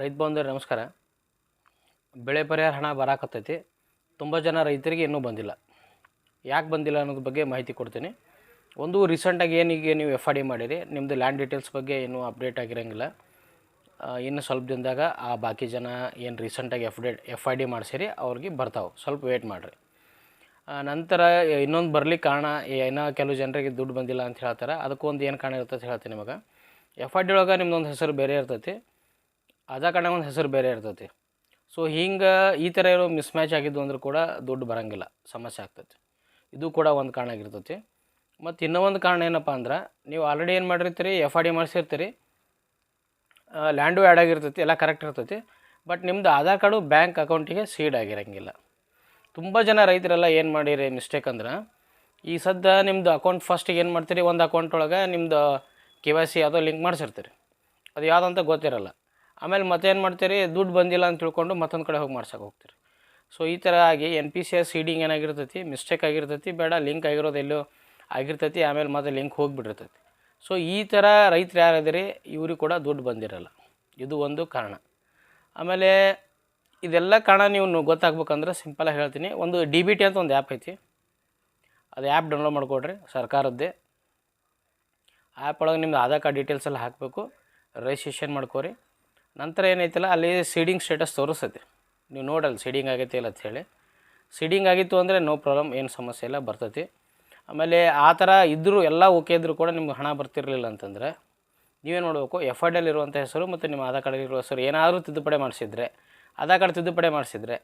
ರೈತ ಬಂಧುವ್ರೆ ನಮಸ್ಕಾರ. ಬೆಳೆ ಪರಿಹಾರ ಹಣ ಬರಾಕತ್ತೈತಿ. ತುಂಬ ಜನ ರೈತರಿಗೆ ಇನ್ನೂ ಬಂದಿಲ್ಲ. ಯಾಕೆ ಬಂದಿಲ್ಲ ಅನ್ನೋದ್ರ ಬಗ್ಗೆ ಮಾಹಿತಿ ಕೊಡ್ತೀನಿ. ಒಂದು ರೀಸೆಂಟಾಗಿ ಏನೀಗ ನೀವು ಎಫ್ ಐ ಮಾಡಿರಿ ನಿಮ್ಮದು ಲ್ಯಾಂಡ್ ಡೀಟೇಲ್ಸ್ ಬಗ್ಗೆ ಏನೂ ಅಪ್ಡೇಟ್ ಆಗಿರೋಂಗಿಲ್ಲ. ಇನ್ನು ಸ್ವಲ್ಪ ದಿನದಾಗ ಆ ಬಾಕಿ ಜನ ಏನು ರೀಸೆಂಟಾಗಿ F date F I D ಮಾಡಿಸಿರಿ, ಅವ್ರಿಗೆ ಬರ್ತಾವೆ. ಸ್ವಲ್ಪ ವೇಟ್ ಮಾಡಿರಿ. ನಂತರ ಇನ್ನೊಂದು ಬರಲಿಕ್ಕೆ ಕಾರಣ ಏನೋ ಕೆಲವು ಜನರಿಗೆ ದುಡ್ಡು ಬಂದಿಲ್ಲ ಅಂತ ಹೇಳ್ತಾರೆ. ಅದಕ್ಕೊಂದು ಏನು ಕಾರಣ ಇರ್ತೈತೆ ಹೇಳ್ತೀನಿ ನಿಮಗೆ. ಎಫ್ ಐ ಡಿ ಒಳಗೆ ನಿಮ್ದೊಂದು ಹೆಸರು ಬೇರೆ ಇರ್ತೈತಿ. ಆಧಾರ್ ಕಾರಣ ಒಂದು ಹೆಸರು ಬೇರೆ ಇರ್ತೈತಿ. ಸೊ ಹಿಂಗೆ ಈ ಥರ ಇರೋ ಮಿಸ್ಮ್ಯಾಚ್ ಆಗಿದ್ದು ಅಂದ್ರೆ ಕೂಡ ದುಡ್ಡು ಬರೋಂಗಿಲ್ಲ. ಸಮಸ್ಯೆ ಆಗ್ತೈತಿ. ಇದು ಕೂಡ ಒಂದು ಕಾರಣ ಆಗಿರ್ತೈತಿ. ಮತ್ತು ಇನ್ನೂ ಒಂದು ಕಾರಣ ಏನಪ್ಪ ಅಂದ್ರೆ, ನೀವು ಆಲ್ರೆಡಿ ಏನು ಮಾಡಿರ್ತೀರಿ ಎಫ್ ಆರ್ ಡಿ ಮಾಡಿಸಿರ್ತೀರಿ ಲ್ಯಾಂಡು ಆ್ಯಡ್ ಆಗಿರ್ತೈತಿ, ಎಲ್ಲ ಕರೆಕ್ಟ್ ಇರ್ತೈತಿ. ಬಟ್ ನಿಮ್ಮದು ಆಧಾರ್ ಕಾರ್ಡು ಬ್ಯಾಂಕ್ ಅಕೌಂಟಿಗೆ ಸೀಡ್ ಆಗಿರಂಗಿಲ್ಲ. ತುಂಬ ಜನ ರೈತರೆಲ್ಲ ಏನು ಮಾಡಿರಿ ಮಿಸ್ಟೇಕ್ ಅಂದ್ರೆ, ಈ ಸದ್ಯ ನಿಮ್ಮದು ಅಕೌಂಟ್ ಫಸ್ಟಿಗೆ ಏನು ಮಾಡ್ತೀರಿ, ಒಂದು ಅಕೌಂಟ್ ಒಳಗೆ ನಿಮ್ಮದು ಕೆ ವೈ ಸಿ ಯಾವುದೋ ಲಿಂಕ್ ಮಾಡಿಸಿರ್ತೀರಿ. ಅದು ಯಾವುದಂತ ಗೊತ್ತಿರಲ್ಲ. ಆಮೇಲೆ ಮತ್ತೇನು ಮಾಡ್ತೀರಿ? ದುಡ್ಡು ಬಂದಿಲ್ಲ ಅಂತ ತಿಳ್ಕೊಂಡು ಮತ್ತೊಂದು ಕಡೆ ಹೋಗಿ ಮಾಡ್ಸಕ್ಕೆ ಹೋಗ್ತೀರಿ. ಸೊ ಈ ಥರ ಆಗಿ N P C S seeding ಏನಾಗಿರ್ತೈತಿ? Mistake ಆಗಿರ್ತೈತಿ, ಬೇಡ ಲಿಂಕ್ ಆಗಿರೋದು ಎಲ್ಲೋ ಆಗಿರ್ತೈತಿ, ಆಮೇಲೆ ಮತ್ತೆ ಲಿಂಕ್ ಹೋಗಿಬಿಟ್ಟಿರ್ತೈತಿ. ಸೊ ಈ ಥರ ರೈತರು ಯಾರಿದ್ದೀರಿ ಇವ್ರಿಗೆ ಕೂಡ ದುಡ್ಡು ಬಂದಿರಲ್ಲ. ಇದು ಒಂದು ಕಾರಣ. ಆಮೇಲೆ ಇದೆಲ್ಲ ಕಾರಣ ನೀವು ಗೊತ್ತಾಗ್ಬೇಕಂದ್ರೆ ಸಿಂಪಲಾಗಿ ಹೇಳ್ತೀನಿ. ಒಂದು ಡಿ ಬಿ ಟಿ ಅಂತ ಒಂದು ಆ್ಯಪ್ ಐತಿ. ಅದು ಆ್ಯಪ್ ಡೌನ್ಲೋಡ್ ಮಾಡ್ಕೊಡ್ರಿ, ಸರ್ಕಾರದ್ದೇ. ಆ್ಯಪ್ ಒಳಗೆ ನಿಮ್ದು ಆಧಾರ್ ಕಾರ್ಡ್ ಡೀಟೇಲ್ಸ್ ಎಲ್ಲ ಹಾಕಬೇಕು. ರಿಜಿಸ್ಟ್ರೇಷನ್ ಮಾಡ್ಕೋರಿ. ನಂತರ ಏನೈತಲ್ಲ, ಅಲ್ಲಿ ಸೀಡಿಂಗ್ ಸ್ಟೇಟಸ್ ತೋರಿಸ್ತೈತಿ. ನೀವು ನೋಡಲ್ಲ ಸೀಡಿಂಗ್ ಆಗೈತಿ ಇಲ್ಲ ಹೇಳಿ. ಸೀಡಿಂಗ್ ಆಗಿತ್ತು ಅಂದರೆ ನೋ ಪ್ರಾಬ್ಲಮ್ ಏನು ಸಮಸ್ಯೆ ಇಲ್ಲ, ಬರ್ತೈತಿ. ಆಮೇಲೆ ಆ ಥರ ಇದ್ದರೂ ಎಲ್ಲ ಓಕೆ ಇದ್ದರೂ ಕೂಡ ನಿಮ್ಗೆ ಹಣ ಬರ್ತಿರಲಿಲ್ಲ ಅಂತಂದರೆ, ನೀವೇ ನೋಡಬೇಕು ಎಫ್ ಇರುವಂಥ ಹೆಸರು ಮತ್ತು ನಿಮ್ಮ ಆಧಾರ್ ಕಾರ್ಡ್ ಇರೋ ಹೆಸರು ಏನಾದರೂ ತಿದ್ದುಪಡಿ ಮಾಡಿಸಿದ್ರೆ, ಆಧಾರ್ ಕಾರ್ಡ್ ತಿದ್ದುಪಡಿ ಮಾಡಿಸಿದ್ರೆ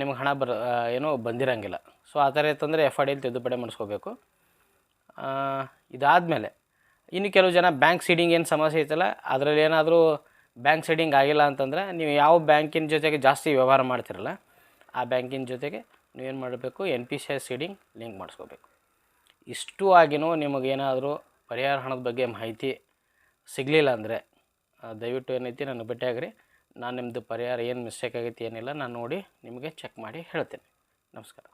ನಿಮ್ಗೆ ಹಣ ಬರ ಏನೋ ಬಂದಿರಂಗಿಲ್ಲ. ಸೊ ಆ ಥರ ಇತ್ತಂದರೆ ಎಫ್ ಐ ಡಿಯಲ್ಲಿ ತಿದ್ದುಪಡಿ ಮಾಡಿಸ್ಕೋಬೇಕು. ಇದಾದಮೇಲೆ, ಇನ್ನು ಕೆಲವು ಜನ ಬ್ಯಾಂಕ್ ಸೀಡಿಂಗ್ ಏನು ಸಮಸ್ಯೆ ಐತಲ್ಲ, ಅದರಲ್ಲಿ ಏನಾದರೂ ಬ್ಯಾಂಕ್ ಸೀಡಿಂಗ್ ಆಗಿಲ್ಲ ಅಂತಂದರೆ ನೀವು ಯಾವ ಬ್ಯಾಂಕಿನ ಜೊತೆಗೆ ಜಾಸ್ತಿ ವ್ಯವಹಾರ ಮಾಡ್ತಿರಲ್ಲ, ಆ ಬ್ಯಾಂಕಿನ ಜೊತೆಗೆ ನೀವೇನು ಮಾಡಬೇಕು? N P C I seeding link ಮಾಡಿಸ್ಕೋಬೇಕು. ಇಷ್ಟು ಆಗಿನೂ ನಿಮಗೇನಾದರೂ ಪರಿಹಾರ ಹಣದ ಬಗ್ಗೆ ಮಾಹಿತಿ ಸಿಗಲಿಲ್ಲ ಅಂದರೆ ದಯವಿಟ್ಟು ಏನೈತಿ ನಾನು ಭೇಟಿಯಾಗ್ರಿ. ನಾನು ನಿಮ್ಮದು ಪರಿಹಾರ ಏನು ಮಿಸ್ಟೇಕ್ ಆಗೈತಿ ಏನಿಲ್ಲ, ನಾನು ನೋಡಿ ನಿಮಗೆ ಚೆಕ್ ಮಾಡಿ ಹೇಳ್ತೇನೆ. ನಮಸ್ಕಾರ.